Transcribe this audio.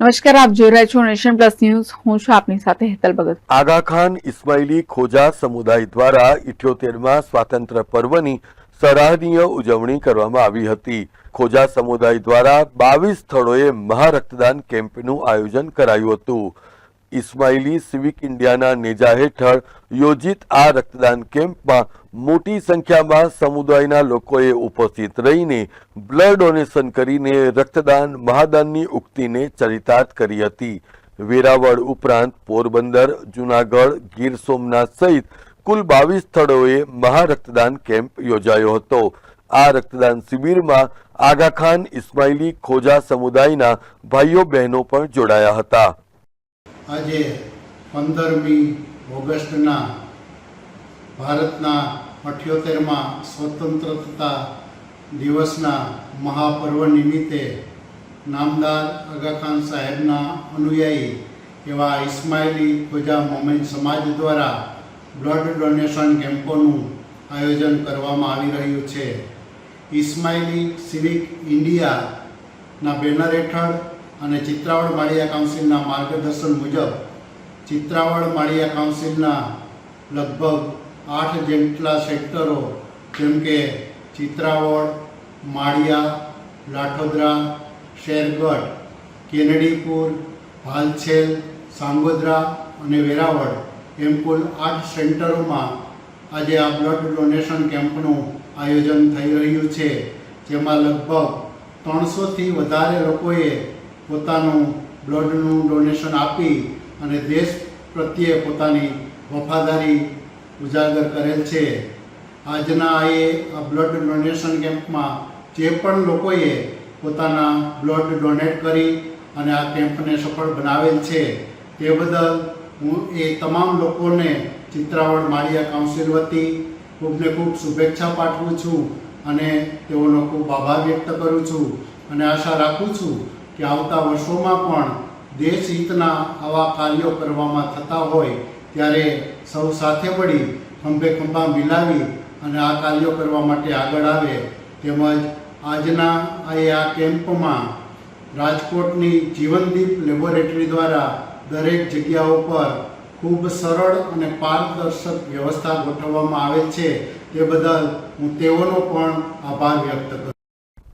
નમસ્કાર, આપ જોઈ રહ્યા છો નેશન પ્લસ ન્યૂઝ. હું છું આપની સાથે હેતલ ભગત. આગા ખાન ઇસ્માઇલી ખોજા સમુદાય દ્વારા ઇઠ્યોતેરમાં સ્વાતંત્ર્ય પર્વની સરાહનીય ઉજવણી કરવામાં આવી હતી. ખોજા સમુદાય દ્વારા બાવીસ સ્થળોએ મહારક્તદાન કેમ્પનું આયોજન કરાયું હતું. ઇસ્માઇલી સિવિક ઇન્ડિયાના નેજા હેઠળ યોજિત આ રક્તદાન કેમ્પમાં મોટી સંખ્યામાં સમુદાયના લોકોએ ઉપસ્થિત રહીને બ્લડ ડોનેશન કરીને રક્તદાન મહાદાનની ઉક્તિને ચરિતાર્થ કરી હતી. વેરાવળ ઉપરાંત પોરબંદર, જુનાગઢ, ગીર સોમનાથ સહિત કુલ બાવીસ સ્થળોએ મહારક્તદાન કેમ્પ યોજાયો હતો. આ રક્તદાન શિબિરમાં આગાખાન ઇસ્માઇલી ખોજા સમુદાયના ભાઈઓ બહેનો પણ જોડાયા હતા. આજે પંદરમી ઓગસ્ટના ભારતના અઠ્યોતેરમાં સ્વતંત્રતા દિવસના મહાપર્વ નિમિત્તે નામદાર અગાખાન સાહેબના અનુયાયી એવા ઇસ્માઇલી ખોજા મોમેન સમાજ દ્વારા બ્લડ ડોનેશન કેમ્પોનું આયોજન કરવામાં આવી રહ્યું છે. ઇસ્માઇલી સિવિક ઇન્ડિયાના બેનર હેઠળ અને ચિત્રાવડ માળિયા કાઉન્સિલના માર્ગદર્શન મુજબ ચિત્રાવડ માળિયા કાઉન્સિલના લગભગ આઠ જેટલા સેક્ટરો, જેમ કે ચિત્રાવડ માળિયા, લાઠોદરા, શેરગઢ, કેનડીપુર ભાલછેલ સાંગોદરા અને વેરાવળ, એમ કુલ આઠ સેન્ટરોમાં આજે આ બ્લડ ડોનેશન કેમ્પનું આયોજન થઈ રહ્યું છે, જેમાં લગભગ ત્રણસોથી વધારે લોકોએ પોતાનું બ્લડનું ડોનેશન આપી અને દેશ પ્રત્યે પોતાની વફાદારી ઉજાગર કરેલ છે. આજના એ બ્લડ ડોનેશન કેમ્પમાં જે પણ લોકોએ પોતાના બ્લડ ડોનેટ કરી અને આ કેમ્પને સફળ બનાવેલ છે, તે બદલ હું એ તમામ લોકોને ચિત્રાવડ માળિયા કાઉન્સિલ વતી ખૂબને ખૂબ શુભેચ્છા પાઠવું છું અને તેઓનો ખૂબ આભાર વ્યક્ત કરું છું અને આશા રાખું છું કે આવતા વર્ષોમાં પણ દેશ હિતના આવા કાર્યો કરવામાં થતા હોય ત્યારે સૌ સાથે મળી ખંભે ખંભા મિલાવી અને આ કાર્યો કરવા માટે આગળ આવે તેમજ આજના આ કેમ્પમાં રાજકોટની જીવનદીપ લેબોરેટરી દ્વારા દરેક જગ્યાઓ પર ખૂબ સરળ અને પારદર્શક વ્યવસ્થા ગોઠવવામાં આવે છે તે બદલ હું તેઓનો પણ આભાર વ્યક્ત કરું